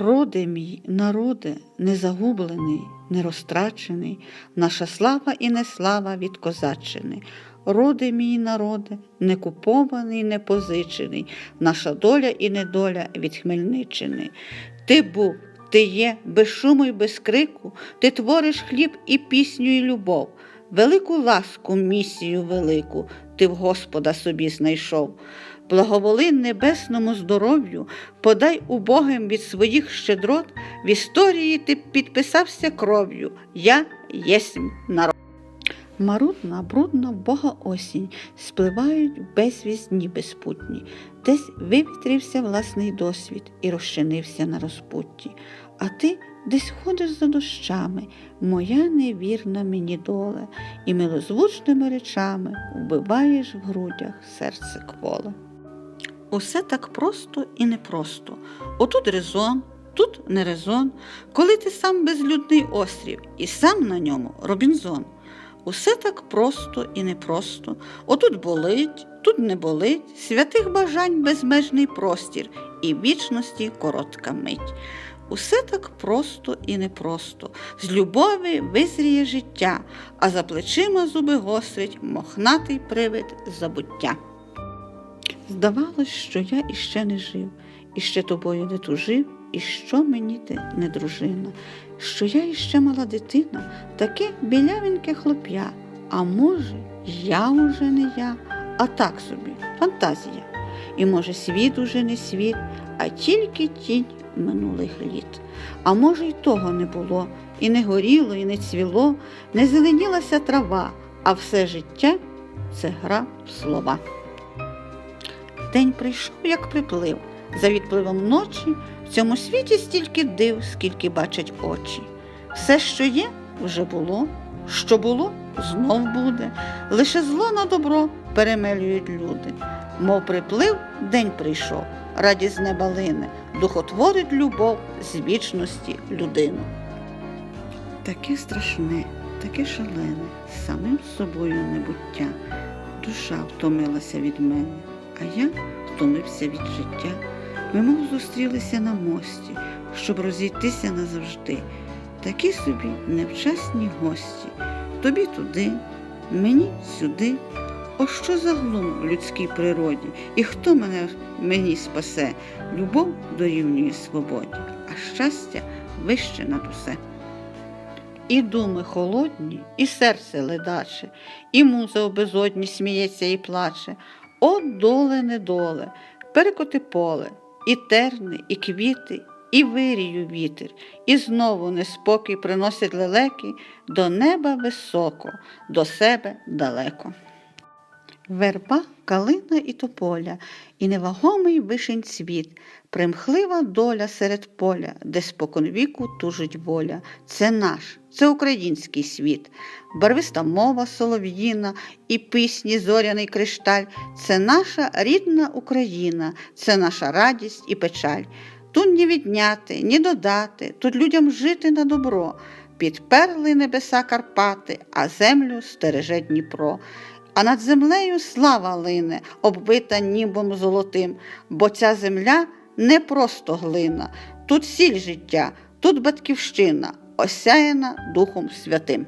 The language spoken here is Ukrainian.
Роде мій, народе, незагублений, нерозтрачений, наша слава і неслава від козаччини. Роде мій народе, не купований, не позичений, наша доля і недоля від Хмельниччини. Ти був, ти є, без шуму й без крику, ти твориш хліб і пісню, і любов. Велику ласку, місію велику ти в Господа собі знайшов. Благоволи небесному здоров'ю, подай убогим від своїх щедрот, в історії ти підписався кров'ю. Я єсмь народ. Марудна, брудна, бога осінь, спливають в безвість дні безпутні. Десь вивітрівся власний досвід і розчинився на розпутті. А ти десь ходиш за дощами, моя невірна мені доле, і милозвучними речами вбиваєш в грудях серце кволе. Усе так просто і непросто. Отут резон, тут не резон, коли ти сам безлюдний острів, і сам на ньому Робінзон. Усе так просто і непросто. Отут болить, тут не болить, святих бажань безмежний простір і вічності коротка мить. Усе так просто і непросто. З любові визріє життя, а за плечима зуби гострить мохнатий привид забуття. Здавалось, що я іще не жив, іще тобою не тужив, і що мені ти не дружина, що я іще мала дитина, таке білявеньке хлоп'я. А може, я уже не я, а так собі, фантазія. І може, світ уже не світ, а тільки тінь минулих літ. А може, й того не було, і не горіло, і не цвіло, не зеленілася трава, а все життя це гра в слова. День прийшов, як приплив. За відпливом ночі в цьому світі стільки див, скільки бачать очі. Все, що є, вже було, що було, знов буде. Лише зло на добро перемелюють люди. Мов приплив, день прийшов, радість з неба лине, духотворить любов з вічності людину. Таке страшне, таке шалене, самим собою небуття. Душа втомилася від мене, а я втомився від життя. Ми мов зустрілися на мості, щоб розійтися назавжди. Такі собі невчасні гості. Тобі туди, мені сюди. О, що за глум в людській природі, і хто мене мені спасе? Любов дорівнює свободі, а щастя вище над усе. І думи холодні, і серце ледаче, і муза у безодні сміється і плаче. О, доле, недоле, перекоти поле, і терни, і квіти, і вирію вітер, і знову неспокій приносять лелеки до неба високо, до себе далеко. Верба, калина і тополя, і невагомий вишень цвіт, примхлива доля серед поля, де споконвіку тужить воля. Це наш, це український світ, барвиста мова солов'їна і пісні зоряний кришталь. Це наша рідна Україна, це наша радість і печаль. Тут ні відняти, ні додати, тут людям жити на добро. Підперли небеса Карпати, а землю стереже Дніпро. А над землею слава лине, оббита нібом золотим, бо ця земля не просто глина, тут сіль життя, тут батьківщина, осяяна Духом Святим.